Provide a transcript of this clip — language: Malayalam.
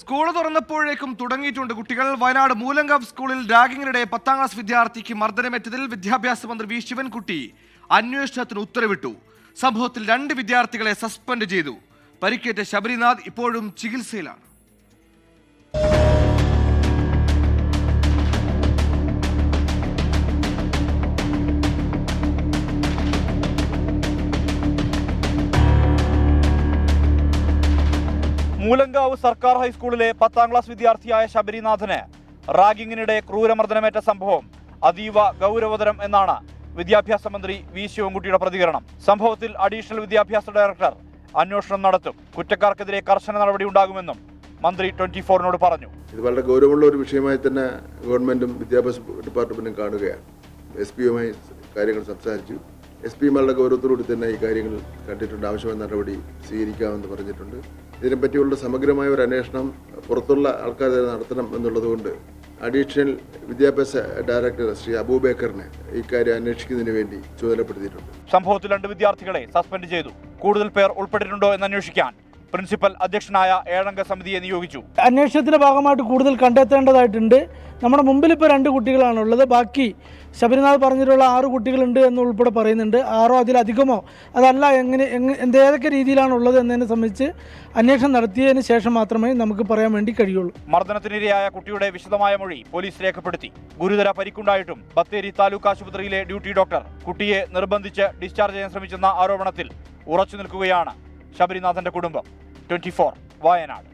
സ്കൂൾ തുറന്നപ്പോഴേക്കും തുടങ്ങിയിട്ടുണ്ട് കുട്ടികൾ. വയനാട് മൂലങ്കാവ് സ്കൂളിൽ രാഗിങ്ങിനിടെ പത്താം ക്ലാസ് വിദ്യാർത്ഥിക്ക് മർദ്ദനമേറ്റതിൽ വിദ്യാഭ്യാസ മന്ത്രി വി. ശിവൻകുട്ടി അന്വേഷണത്തിന് ഉത്തരവിട്ടു. സംഭവത്തിൽ രണ്ട് വിദ്യാർത്ഥികളെ സസ്പെൻഡ് ചെയ്തു. പരിക്കേറ്റ ശബരിനാഥ് ഇപ്പോഴും ചികിത്സയിലാണ്. മൂലങ്കാവ് സർക്കാർ ഹൈസ്കൂളിലെ പത്താം ക്ലാസ് വിദ്യാർത്ഥിയായ ശബരിനാഥന് റാഗിങ്ങിനിടെ ക്രൂരമർദ്ദനമേറ്റ സംഭവം അതീവ ഗൗരവതരം എന്നാണ് വിദ്യാഭ്യാസ മന്ത്രി വി ശിവൻകുട്ടിയുടെ പ്രതികരണം. സംഭവത്തിൽ അഡീഷണൽ വിദ്യാഭ്യാസ ഡയറക്ടർ അന്വേഷണം നടത്തും. കുറ്റക്കാർക്കെതിരെ കർശന നടപടി ഉണ്ടാകുമെന്നും മന്ത്രി ട്വന്റി ഫോറിനോട് പറഞ്ഞു. ഇത് വളരെ ഗൗരവമുള്ള ഒരു വിഷയമായി തന്നെ ഗവൺമെന്റും വിദ്യാഭ്യാസ ഡിപ്പാർട്ട്മെന്റും കാണുകയാണ്. എസ് പിയുമായി കാര്യങ്ങൾ സംസാരിച്ചു. എസ് പിമാരുടെ ഗൗരവത്തോടുകൂടി തന്നെ ഈ കാര്യങ്ങൾ കണ്ടിട്ടുണ്ട്. ആവശ്യമായ നടപടി സ്വീകരിക്കാമെന്ന് പറഞ്ഞിട്ടുണ്ട്. ഇതിനെപ്പറ്റിയുള്ള സമഗ്രമായ ഒരു അന്വേഷണം പുറത്തുള്ള ആൾക്കാർ തന്നെ നടത്തണം എന്നുള്ളതുകൊണ്ട് അഡീഷണൽ വിദ്യാഭ്യാസ ഡയറക്ടർ ശ്രീ അബൂബേക്കറിനെ ഇക്കാര്യം അന്വേഷിക്കുന്നതിന് വേണ്ടി ചുമതലപ്പെടുത്തിയിട്ടുണ്ട്. സംഭവത്തിൽ രണ്ട് വിദ്യാർത്ഥികളെ സസ്പെൻഡ് ചെയ്തു. കൂടുതൽ പേർ ഉൾപ്പെട്ടിട്ടുണ്ടോ എന്ന് അന്വേഷിക്കാൻ പ്രിൻസിപ്പൽ അധ്യക്ഷനായ ഏഴംഗ സമിതിയെ നിയോഗിച്ചു. അന്വേഷണത്തിന്റെ ഭാഗമായിട്ട് കൂടുതൽ കണ്ടെത്തേണ്ടതായിട്ടുണ്ട്. നമ്മുടെ മുമ്പിൽ ഇപ്പോൾ രണ്ട് കുട്ടികളാണുള്ളത്. ബാക്കി ശബരിനാഥ് പറഞ്ഞിട്ടുള്ള ആറ് കുട്ടികളുണ്ട് എന്ന് ഉൾപ്പെടെ പറയുന്നുണ്ട്. ആറോ അതിലധികമോ അതല്ല എങ്ങനെ എങ്ങ എന്ത് ഏതൊക്കെ രീതിയിലാണ് ഉള്ളത് എന്നതിനെ സംബന്ധിച്ച് അന്വേഷണം നടത്തിയതിന് ശേഷം മാത്രമേ നമുക്ക് പറയാൻ വേണ്ടി കഴിയുള്ളൂ. മർദ്ദനത്തിനിരയായ കുട്ടിയുടെ വിശദമായ മൊഴി പോലീസ് രേഖപ്പെടുത്തി. ഗുരുതര പരിക്കുണ്ടായിട്ടും ബത്തേരി താലൂക്ക് ആശുപത്രിയിലെ ഡ്യൂട്ടി ഡോക്ടർ കുട്ടിയെ നിർബന്ധിച്ച് ഡിസ്ചാർജ് ചെയ്യാൻ ശ്രമിച്ചെന്ന ആരോപണത്തിൽ ഉറച്ചു നിൽക്കുകയാണ് ശബരിനാഥന്റെ കുടുംബം. ട്വന്റി വയനാട്